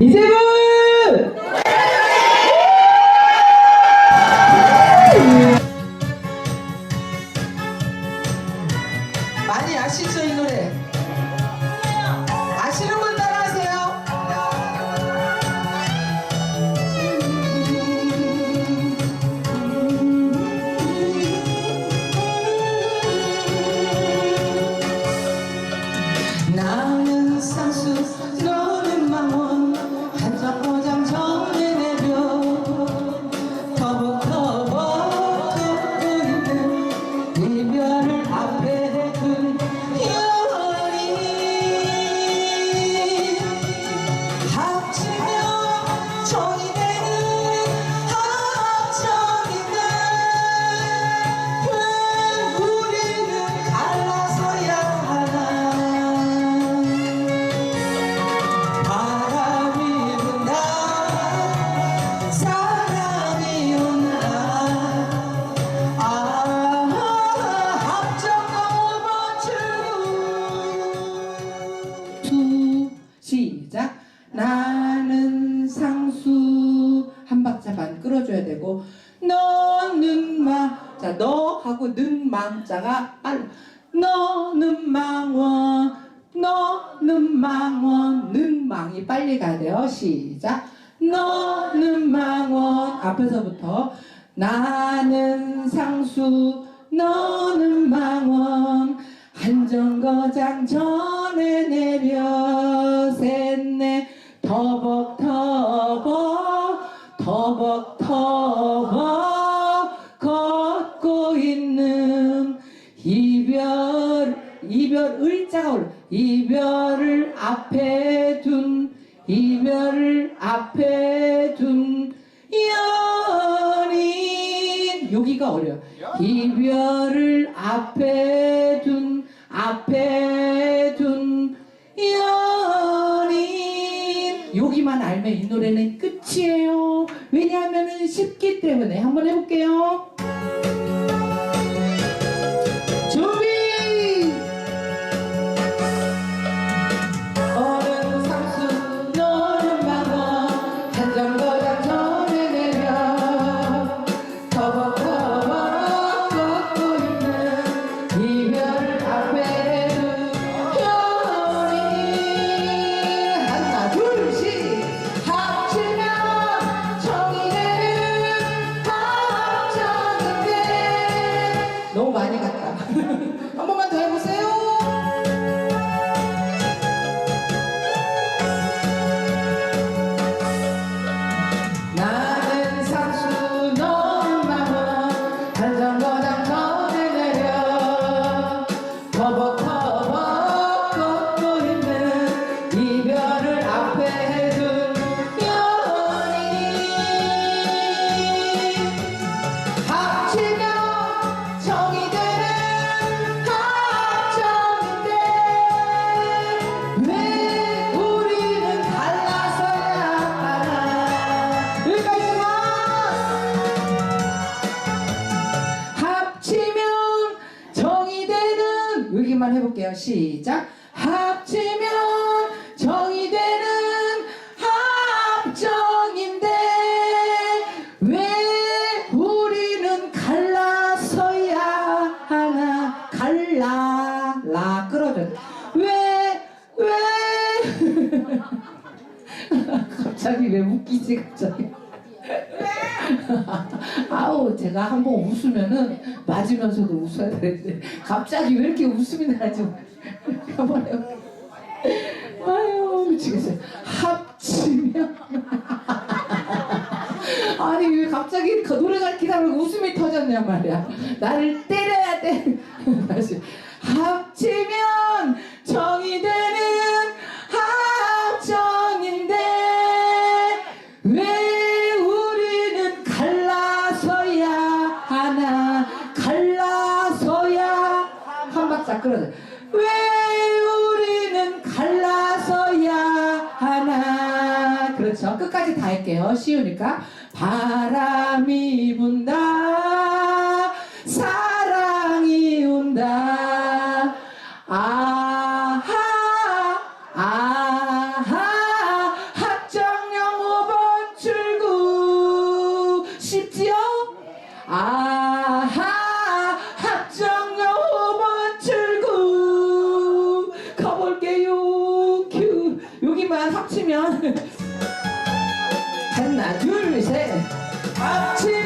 이세분! 많이 아시죠 이 노래? 아시는 분 따라하세요. 나는 상수 너 정 망자 하고 는 망자가 빨라. 너는 망원 너는 망원. 는 망이 빨리 가야 돼요. 시작. 너는 망원. 앞에서부터. 나는 상수 너는 망원. 한정거장 전에 내 이별을 앞에 둔 이별을 앞에 둔 연인. 여기가 어려워. 이별을 앞에 둔 앞에 둔 연인. 여기만 알면 이 노래는 끝이에요. 왜냐하면 쉽기 때문에 한번 해볼게요 너무 많이 갔다 왜 웃기지 갑자기. 아우 제가 한번 웃으면은 맞으면서도 웃어야 되는데 갑자기 왜 이렇게 웃음이 나지. 아유 미치겠어요. 합치면. 아니 왜 갑자기 그 노래가 기다리고 웃음이 터졌냐 말이야. 나를 때려야 돼. 다시. 합치면 정이 되 한 박자 끌어줘 왜 우리는 갈라서야 하나? 그렇죠. 끝까지 다 할게요. 쉬우니까. 바람이 분다 합치면. 하나 둘셋. 합치!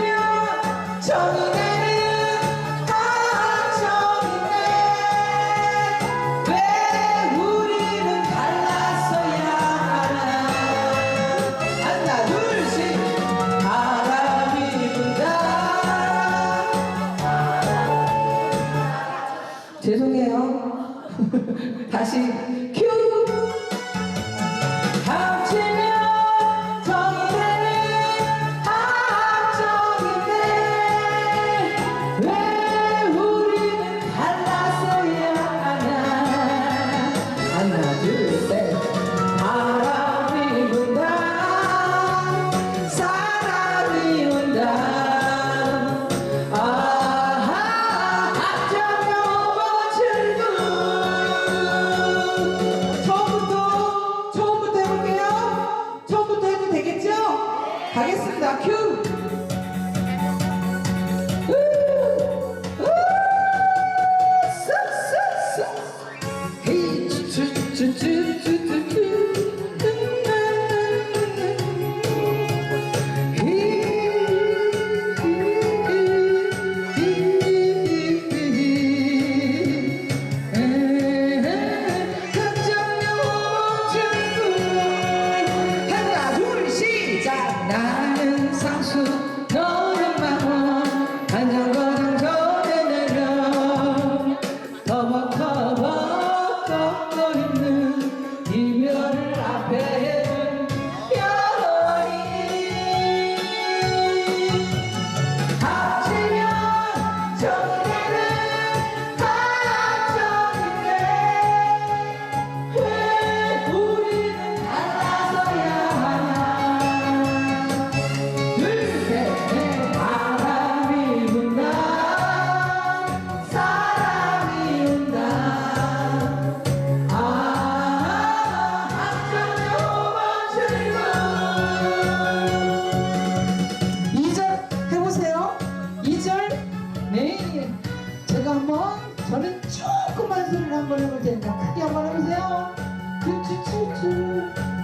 제가 한번 저는 조금만 소리를 한번 해볼 테니까 크게 한번 해보세요. 쭈쭈쭈쭈.